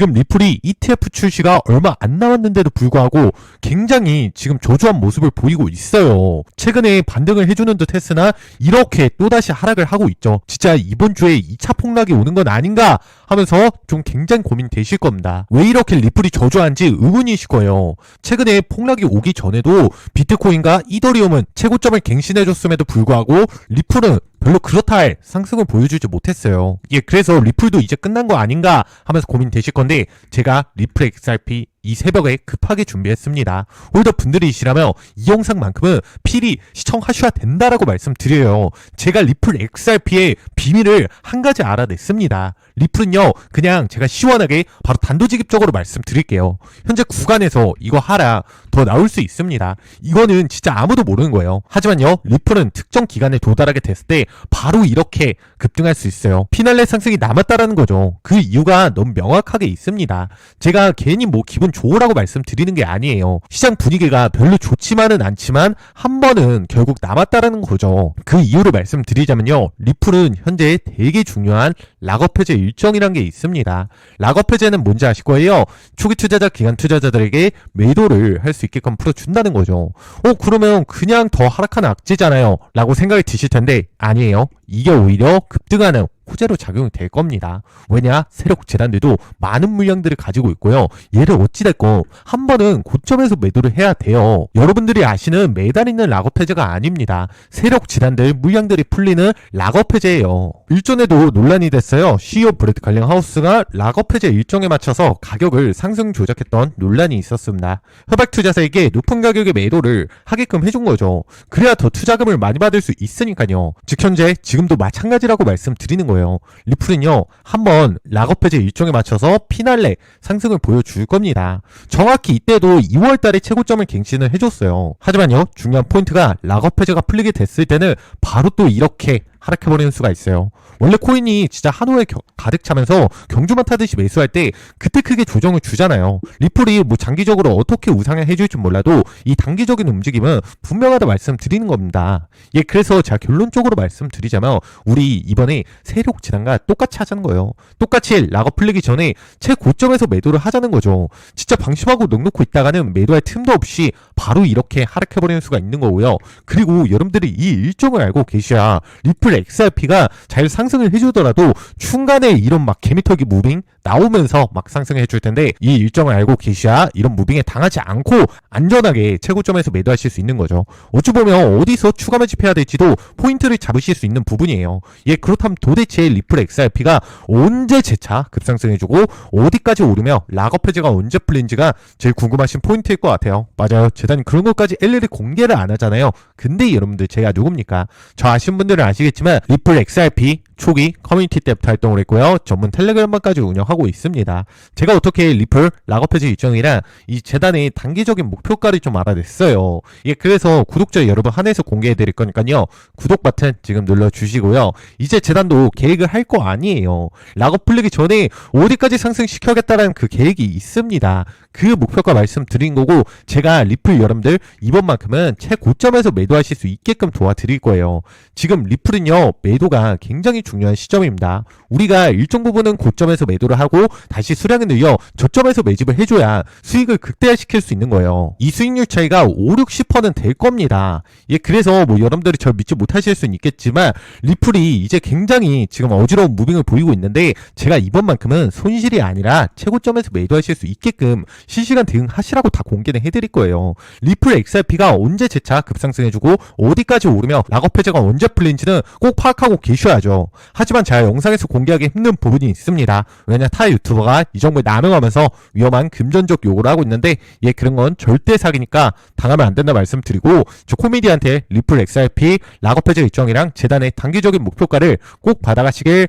지금 리플이 ETF 출시가 얼마 안 남았는데도 불구하고 굉장히 지금 저조한 모습을 보이고 있어요. 최근에 반등을 해주는 듯 했으나 이렇게 또다시 하락을 하고 있죠. 진짜 이번 주에 2차 폭락이 오는 건 아닌가 하면서 좀 굉장히 고민되실 겁니다. 왜 이렇게 리플이 저조한지 의문이실 거예요. 최근에 폭락이 오기 전에도 비트코인과 이더리움은 최고점을 갱신해줬음에도 불구하고 리플은 별로 그렇다 할 상승을 보여주지 못했어요. 예, 그래서 리플도 이제 끝난 거 아닌가 하면서 고민되실 건데 제가 리플 XRP 이 새벽에 급하게 준비했습니다. 홀더 분들이시라면 이 영상만큼은 필히 시청하셔야 된다라고 말씀드려요. 제가 리플 XRP의 비밀을 한 가지 알아냈습니다. 리플은요, 그냥 제가 시원하게 바로 단도직입적으로 말씀드릴게요. 현재 구간에서 이거 하라 더 나올 수 있습니다. 이거는 진짜 아무도 모르는 거예요. 하지만요, 리플은 특정 기간에 도달하게 됐을 때 바로 이렇게 급등할 수 있어요. 피날레 상승이 남았다라는 거죠. 그 이유가 너무 명확하게 있습니다. 제가 괜히 뭐 기분 좋으라고 말씀드리는 게 아니에요. 시장 분위기가 별로 좋지만은 않지만 한 번은 결국 남았다라는 거죠. 그 이유를 말씀드리자면요. 리플은 현재 되게 중요한 락업 해제 일정이란 게 있습니다. 락업 해제는 뭔지 아실 거예요. 초기 투자자, 기간 투자자들에게 매도를 할 수 있게끔 풀어준다는 거죠. 어, 그러면 그냥 더 하락하는 악재잖아요. 라고 생각이 드실 텐데, 아니에요. 이게 오히려 급등하는 호재로 작용이 될 겁니다. 왜냐? 세력 재단들도 많은 물량들을 가지고 있고요. 얘를 어찌됐건 한 번은 고점에서 매도를 해야 돼요. 여러분들이 아시는 매달 있는 락업 해제가 아닙니다. 세력 재단들 물량들이 풀리는 락업 해제예요. 일전에도 논란이 됐어요. CEO 브래드 갈링 하우스가 락업 해제 일정에 맞춰서 가격을 상승 조작했던 논란이 있었습니다. 협약 투자자에게 높은 가격의 매도를 하게끔 해준 거죠. 그래야 더 투자금을 많이 받을 수 있으니까요. 즉 현재 지금도 마찬가지라고 말씀드리는 거예요. 리플은요 한번 락업 해제 일정에 맞춰서 피날레 상승을 보여줄 겁니다. 정확히 이때도 2월달에 최고점을 갱신을 해줬어요. 하지만요 중요한 포인트가 락업 해제가 풀리게 됐을 때는 바로 또 이렇게 하락해버리는 수가 있어요. 원래 코인이 진짜 한호에 겨- 가득 차면서 경주만 타듯이 매수할 때 그때 크게 조정을 주잖아요. 리플이 뭐 장기적으로 어떻게 우상향 해줄지 몰라도 이 단기적인 움직임은 분명하다 말씀드리는 겁니다. 예, 그래서 제가 결론적으로 말씀드리자면 우리 이번에 세력 재단과 똑같이 하자는 거예요. 똑같이 락업 풀리기 전에 최고점에서 매도를 하자는 거죠. 진짜 방심하고 넉놓고 있다가는 매도할 틈도 없이 바로 이렇게 하락해버리는 수가 있는 거고요. 그리고 여러분들이 이 일정을 알고 계셔야 리플 XRP가 잘 상승을 해주더라도 중간에 이런 막 개미터기 무빙 나오면서 막 상승을 해줄 텐데 이 일정을 알고 계셔야 이런 무빙에 당하지 않고 안전하게 최고점에서 매도하실 수 있는 거죠. 어찌 보면 어디서 추가 매집해야 될지도 포인트를 잡으실 수 있는 부분이에요. 예, 그렇다면 도대체 리플 XRP가 언제 재차 급상승해주고 어디까지 오르며 락업 해제가 언제 풀린지가 제일 궁금하신 포인트일 것 같아요. 맞아요. 재단이 그런 것까지 일일이 공개를 안 하잖아요. 근데 여러분들 제가 누굽니까? 저 아시는 분들은 아시겠지만 리플 XRP 초기 커뮤니티 때부터 활동을 했고요. 전문 텔레그램까지 운영하고 있습니다. 제가 어떻게 리플 락업 해제 일정이랑 이 재단의 단기적인 목표가를 좀 알아냈어요. 예, 그래서 구독자 여러분 한해서 공개해 드릴 거니까요. 구독 버튼 지금 눌러 주시고요. 이제 재단도 계획을 할 거 아니에요. 락업 풀리기 전에 어디까지 상승시켜야겠다라는 그 계획이 있습니다. 그 목표가 말씀드린 거고 제가 리플 여러분들 이번만큼은 최고점에서 매도하실 수 있게끔 도와드릴 거예요. 지금 리플은요 매도가 굉장히 중요한 시점입니다. 우리가 일정 부분은 고점에서 매도를 하고 다시 수량을 늘려 저점에서 매집을 해줘야 수익을 극대화시킬 수 있는 거예요. 이 수익률 차이가 5, 60%는 될 겁니다. 예, 그래서 뭐 여러분들이 절 믿지 못하실 수는 있겠지만 리플이 이제 굉장히 지금 어지러운 무빙을 보이고 있는데 제가 이번만큼은 손실이 아니라 최고점에서 매도하실 수 있게끔 실시간 대응하시라고 다 공개는 해드릴 거예요. 리플 XRP가 언제 재차 급상승해주고 어디까지 오르며 락업 해제가 언제 풀린지는 꼭 파악하고 계셔야죠. 하지만 제가 영상에서 공개하기 힘든 부분이 있습니다. 왜냐 타 유튜버가 이 정보에 남용하면서 위험한 금전적 요구를 하고 있는데 얘 그런 건 절대 사기니까 당하면 안 된다 말씀드리고 저 코미디한테 리플 XRP 락업 해제 일정이랑 재단의 단기적인 목표가를 꼭 받아가시길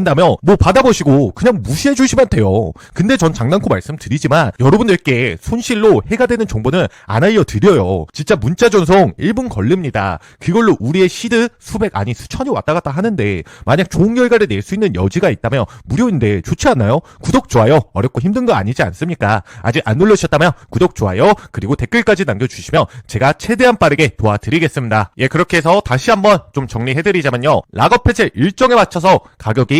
신다면 뭐 받아보시고 그냥 무시해 주시면 돼요. 근데 전 장난코 말씀드리지만 여러분들께 손실로 해가 되는 정보는 안 알려드려요. 진짜 문자 전송 1분 걸립니다. 그걸로 우리의 시드 수백 아니 수천이 왔다 갔다 하는데 만약 좋은 결과를 낼 수 있는 여지가 있다면 무료인데 좋지 않나요? 구독 좋아요 어렵고 힘든 거 아니지 않습니까? 아직 안 누르셨다면 구독 좋아요 그리고 댓글까지 남겨주시면 제가 최대한 빠르게 도와드리겠습니다. 예 그렇게 해서 다시 한번 좀 정리해드리자면요. 락업 해제 일정에 맞춰서 가격이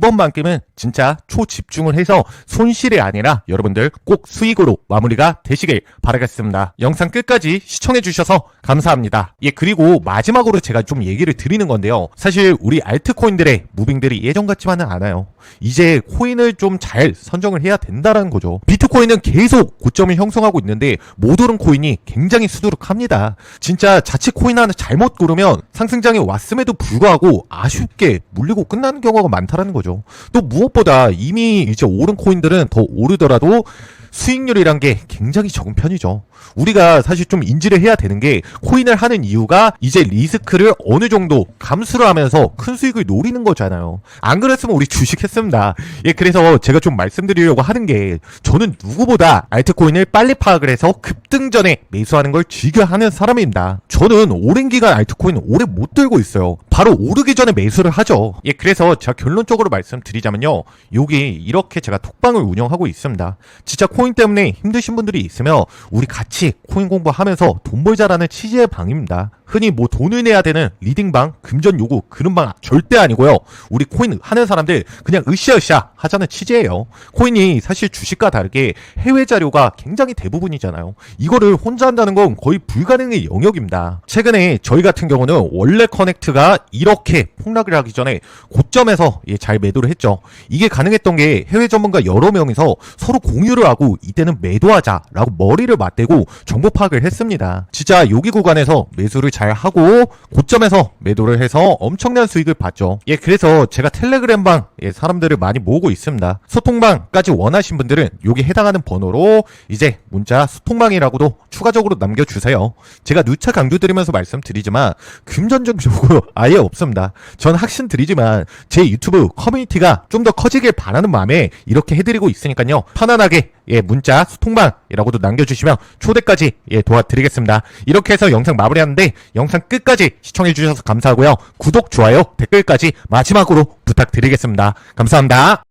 만큼은 진짜 초집중을 해서 손실이 아니라 여러분들 꼭 수익으로 마무리가 되시길 바라겠습니다. 영상 끝까지 시청해주셔서 감사합니다. 예, 그리고 마지막으로 제가 좀 얘기를 드리는 건데요. 사실 우리 알트코인들의 무빙들이 예전 같지만은 않아요. 이제 코인을 좀 잘 선정을 해야 된다라는 거죠. 비트코인은 계속 고점을 형성하고 있는데 못 오른 코인이 굉장히 수두룩합니다. 진짜 자칫 코인 하나 잘못 고르면 상승장에 왔음에도 불구하고 아쉽게 물리고 끝나는 경우가 많다라는 거죠. 또 무엇보다 이미 이제 오른 코인들은 더 오르더라도 수익률이란 게 굉장히 적은 편이죠. 우리가 사실 좀 인지를 해야 되는 게 코인을 하는 이유가 이제 리스크를 어느 정도 감수를 하면서 큰 수익을 노리는 거잖아요. 안 그랬으면 우리 주식 했습니다. 예, 그래서 제가 좀 말씀드리려고 하는 게 저는 누구보다 알트코인을 빨리 파악을 해서 급등 전에 매수하는 걸 즐겨 하는 사람입니다. 저는 오랜 기간 알트코인 오래 못 들고 있어요. 바로 오르기 전에 매수를 하죠. 예, 그래서 제가 결론적으로 말씀드리자면요. 여기 이렇게 제가 톡방을 운영하고 있습니다. 진짜 코인 때문에 힘드신 분들이 있으면 우리 같이 코인 공부하면서 돈 벌자라는 취지의 방입니다. 흔히 뭐 돈을 내야 되는 리딩방, 금전 요구 그런 방 절대 아니고요. 우리 코인 하는 사람들 그냥 으쌰으쌰 하자는 취지예요. 코인이 사실 주식과 다르게 해외 자료가 굉장히 대부분이잖아요. 이거를 혼자 한다는 건 거의 불가능의 영역입니다. 최근에 저희 같은 경우는 원래 커넥트가 이렇게 폭락을 하기 전에 고점에서 예, 잘 매도를 했죠. 이게 가능했던 게 해외 전문가 여러 명이서 서로 공유를 하고 이때는 매도하자라고 머리를 맞대고 정보 파악을 했습니다. 진짜 여기 구간에서 매수를 잘 하고 고점에서 매도를 해서 엄청난 수익을 봤죠. 예, 그래서 제가 텔레그램방 예, 사람들을 많이 모으고 있습니다. 소통방까지 원하신 분들은 여기 해당하는 번호로 이제 문자 소통방이라고도 추가적으로 남겨주세요. 제가 누차 강조드리면서 말씀드리지만 금전적 요구 아예 없습니다. 전 확신 드리지만 제 유튜브 커뮤니티가 좀 더 커지길 바라는 마음에 이렇게 해드리고 있으니까요. 편안하게 예, 문자 소통방이라고도 남겨주시면 초대까지 예, 도와드리겠습니다. 이렇게 해서 영상 마무리하는데 영상 끝까지 시청해주셔서 감사하고요. 구독, 좋아요, 댓글까지 마지막으로 부탁드리겠습니다. 감사합니다.